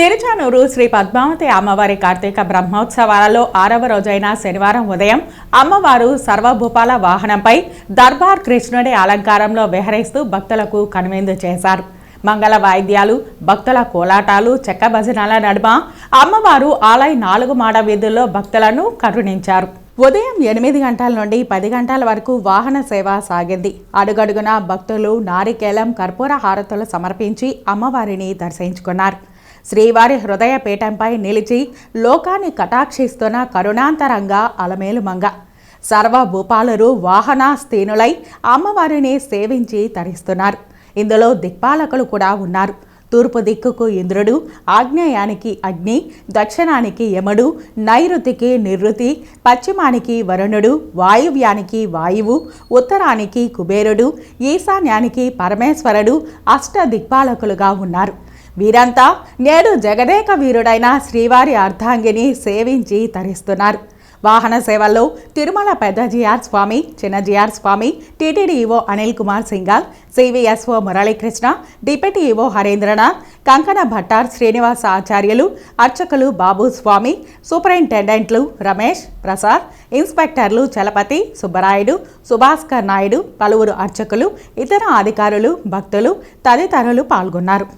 తిరుచానూరు శ్రీ పద్మావతి అమ్మవారి కార్తీక బ్రహ్మోత్సవాలలో ఆరవ రోజైన శనివారం ఉదయం అమ్మవారు సర్వభూపాల వాహనంపై దర్బార్ కృష్ణుడి అలంకారంలో విహరిస్తూ భక్తులకు కనువిందు చేశారు. మంగళ వాయిద్యాలు భక్తుల కోలాటాలు చెక్క భజనాల నడుమ అమ్మవారు ఆలయ నాలుగు మాడ వీధుల్లో భక్తులను కరుణించారు. ఉదయం ఎనిమిది గంటల నుండి పది గంటల వరకు వాహన సేవ సాగింది. అడుగడుగున భక్తులు నారికేలం కర్పూర హారతులు సమర్పించి అమ్మవారిని దర్శించుకున్నారు. శ్రీవారి హృదయ పీఠంపై నిలిచి లోకాన్ని కటాక్షిస్తున్న కరుణాంతరంగా అలమేలు మంగ వాహన వాహనాస్థీనులై అమ్మవారిని సేవించి తరిస్తున్నారు. ఇందులో దిక్పాలకులు కూడా ఉన్నారు. తూర్పు దిక్కుకు ఇంద్రుడు ఆగ్నేయానికి అగ్ని దక్షిణానికి యముడు నైరుతికి నిర్రుతి పశ్చిమానికి వరుణుడు వాయువ్యానికి వాయువు ఉత్తరానికి కుబేరుడు ఈశాన్యానికి పరమేశ్వరుడు అష్ట దిక్పాలకులుగా ఉన్నారు. వీరంతా నేడు జగదేక వీరుడైన శ్రీవారి అర్ధాంగిని సేవించి తరిస్తున్నారు. వాహన సేవల్లో తిరుమల పెద్ద జిఆర్ స్వామి చిన్న GR Swami TTD EO Anil Kumar Singhal CVSO Muralikrishna deputy EO Harendranath Kankana Bhattar Srinivasa ఆచార్యులు అర్చకులు బాబు స్వామి సూపరింటెండెంట్లు రమేష్ ప్రసాద్ ఇన్స్పెక్టర్లు చలపతి సుబ్బరాయుడు సుభాస్కర్ నాయుడు పలువురు అర్చకులు ఇతర అధికారులు భక్తులు తదితరులు పాల్గొన్నారు.